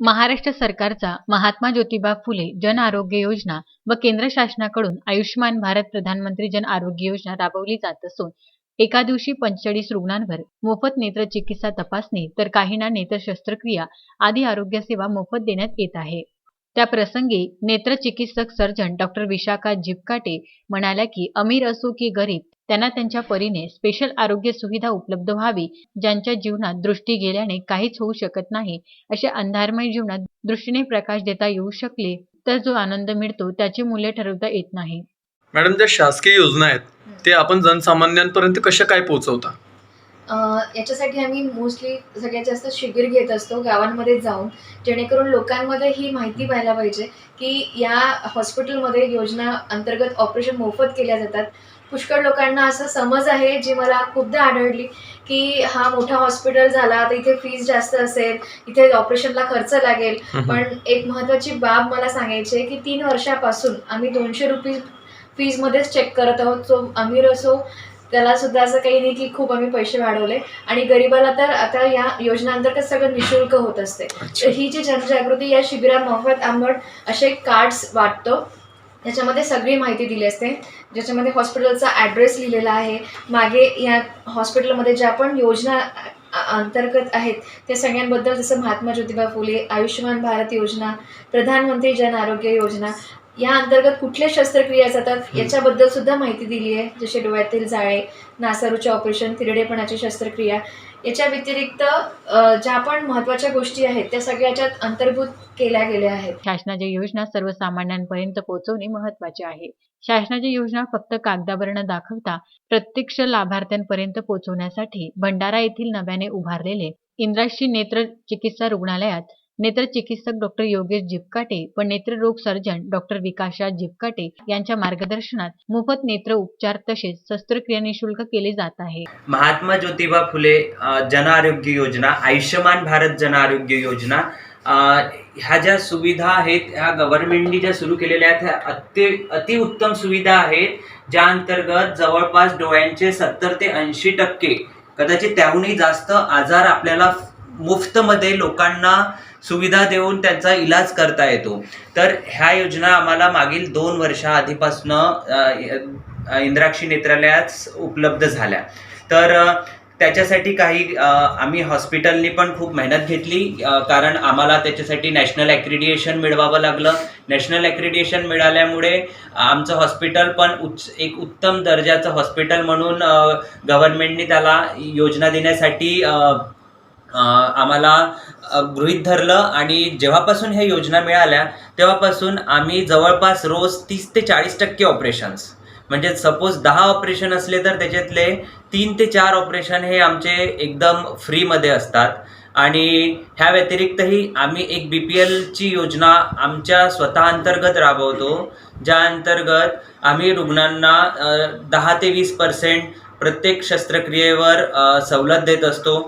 महाराष्ट्र सरकारचा महात्मा ज्योतिबा फुले जन आरोग्य योजना व केंद्र शासनाकडून आयुष्यमान भारत प्रधानमंत्री जन आरोग्य योजना राबवली जात असून एका दिवशी पंचेचाळीस रुग्णांवर मोफत नेत्र चिकित्सा तपासणी तर काहींना नेत्र शस्त्रक्रिया आदी आरोग्य सेवा मोफत देण्यात येत आहे. त्या प्रसंगी नेत्र चिकित्सक सर्जन डॉक्टर विशाखा जिपकाटे म्हणाल्या की अमीर असो की गरीब त्यांना त्यांच्या परीने स्पेशल आरोग्य सुविधा उपलब्ध व्हावी ज्यांच्या जीवनात दृष्टी गेल्याने काहीच होऊ शकत नाही अशा अंधारमय जीवनात दृष्टीने प्रकाश देता येऊ शकले तर जो आनंद मिळतो त्याचे मूल्य ठरवता येत नाही. मॅडम ज्या शासकीय योजना आहेत ते आपण जनसामान्यांपर्यंत कशा काय पोहोचवता? अ, याच्यासाठी आम्ही मोस्टली सगळ्यात जास्त शिबिर घेत असतो गावांमध्ये जाऊन जेणेकरून लोकांमध्ये ही माहिती व्हायला पाहिजे की या हॉस्पिटलमध्ये योजना अंतर्गत ऑपरेशन मोफत केल्या जातात. पुष्कळ लोकांना असं समज आहे जी मला खूपदा आढळली की हा मोठा हॉस्पिटल झाला तर इथे फीज जास्त असेल इथे ऑपरेशनला खर्च लागेल. पण एक महत्त्वाची बाब मला सांगायची आहे की तीन वर्षापासून आम्ही दोनशे रुपीज फीजमध्येच चेक करत आहोत. जो अमीर असो त्याला सुद्धा असं काही नाही की खूप आम्ही पैसे वाढवले. आणि गरिबाला तर आता या योजनांतर्गत सगळं निशुल्क होत असते. तर ही जी जनजागृती या शिबिरामार्फत आंबट असे कार्ड्स वाटतो. ह्याच्यामध्ये सगळी माहिती दिली असते. ज्याच्यामध्ये हॉस्पिटलचा ॲड्रेस लिहिलेला आहे. मागे या हॉस्पिटलमध्ये ज्या पण योजना अंतर्गत आहेत त्या सगळ्यांबद्दल जसं महात्मा ज्योतिबा फुले आयुष्यमान भारत योजना प्रधानमंत्री जन आरोग्य योजना या अंतर्गत कुठल्या शस्त्रक्रिया जातात याच्याबद्दल सुद्धा माहिती दिली आहे. जसे डोळ्यातील जाळे नासारूचे ऑपरेशन तिरडेपणाची शस्त्रक्रिया. याच्या व्यतिरिक्त ज्या पण महत्त्वाच्या गोष्टी आहेत त्या सगळ्याच्यात अंतर्भूत केल्या गेल्या आहेत. शासनाच्या योजना सर्वसामान्यांपर्यंत पोहोचवणे महत्त्वाचे आहे. शासनाची योजना फक्त कागदावर न दाखवता प्रत्यक्ष लाभार्थ्यांपर्यंत पोहोचवण्यासाठी भंडारा येथील नव्याने उभारलेले इंद्राशी नेत्र चिकित्सा रुग्णालयात नेत्र चिकित्सक डॉक्टर योगेश जिपकाटे व नेत्ररोग सर्जन डॉक्टर विकाशा जिपकाटे यांच्या मार्गदर्शनात मोफत नेत्र उपचार तसेच शस्त्रक्रिया निशुल्क केले जात आहे. महात्मा ज्योतिबा फुले जन आरोग्य योजना आयुष्यमान भारत जन आरोग्य योजना ह्या ज्या सुविधा आहेत ह्या गव्हर्नमेंटनी ज्या सुरू केलेल्या आहेत ह्या अति अतिउत्तम सुविधा आहेत ज्या अंतर्गत जवळपास डोळ्यांचे सत्तर ते ऐंशी टक्के कदाचित त्याहूनही जास्त आजार आपल्याला मुफ्तमध्ये लोकांना सुविधा देऊन त्यांचा इलाज करता येतो. तर ह्या योजना आम्हाला मागील दोन वर्षाआधीपासनं इंद्राक्षी नेत्रालयात उपलब्ध झाल्या. तर त्याच्यासाठी काही आम्ही हॉस्पिटलनी पण खूप मेहनत घेतली कारण आम्हाला त्याच्यासाठी नॅशनल ॲक्रिडिएशन मिळवावं लागलं. नॅशनल ॲक्रिडिएशन मिळाल्यामुळे आमचं हॉस्पिटल पण उच्च एक उत्तम दर्जाचं हॉस्पिटल म्हणून गव्हर्नमेंटनी त्याला योजना देण्यासाठी आम्हाला गृहित गृहीत धरलं आणि जेव्हापासून ह्या योजना मिळाल्या तेव्हापासून आम्ही जवळपास रोज तीस ते चाळीस टक्के ऑपरेशन्स म्हणजे सपोज दहा ऑपरेशन असले तर त्याच्यातले तीन ते चार ऑपरेशन हे आमचे एकदम फ्रीमध्ये असतात. आणि ह्या व्यतिरिक्तही आम्ही एक बी पी एलची योजना आमच्या स्वतः अंतर्गत राबवतो ज्या अंतर्गत आम्ही रुग्णांना दहा ते वीस पर्सेंट प्रत्येक शस्त्रक्रियेवर सवलत देत असतो.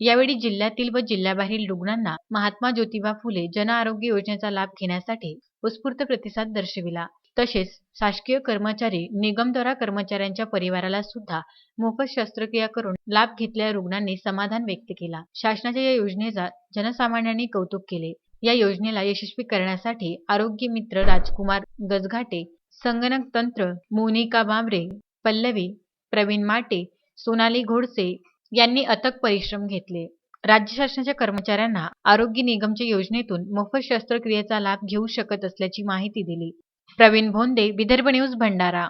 यावेळी जिल्ह्यातील व जिल्ह्याबाहेरील रुग्णांना महात्मा ज्योतिबा फुले जन आरोग्य योजनेचा लाभ घेण्यासाठी उत्स्फूर्त प्रतिसाद दर्शविला. तसेच शासकीय कर्मचारी निगमद्वारा कर्मचाऱ्यांच्या परिवाराला सुद्धा मोफत शस्त्रक्रिया करून लाभ घेतलेल्या रुग्णांनी समाधान व्यक्त केला. शासनाच्या या योजनेचा जनसामान्यांनी कौतुक केले. या योजनेला यशस्वी करण्यासाठी आरोग्य मित्र राजकुमार गजघाटे संगणक तंत्र मोनिका बांबरे पल्लवी प्रवीण माटे सोनाली घोडसे यांनी अथक परिश्रम घेतले. राज्य शासनाच्या कर्मचाऱ्यांना आरोग्य निगमच्या योजनेतून मोफत शस्त्रक्रियेचा लाभ घेऊ शकत असल्याची माहिती दिली. प्रवीण भोंदे विदर्भ न्यूज भंडारा.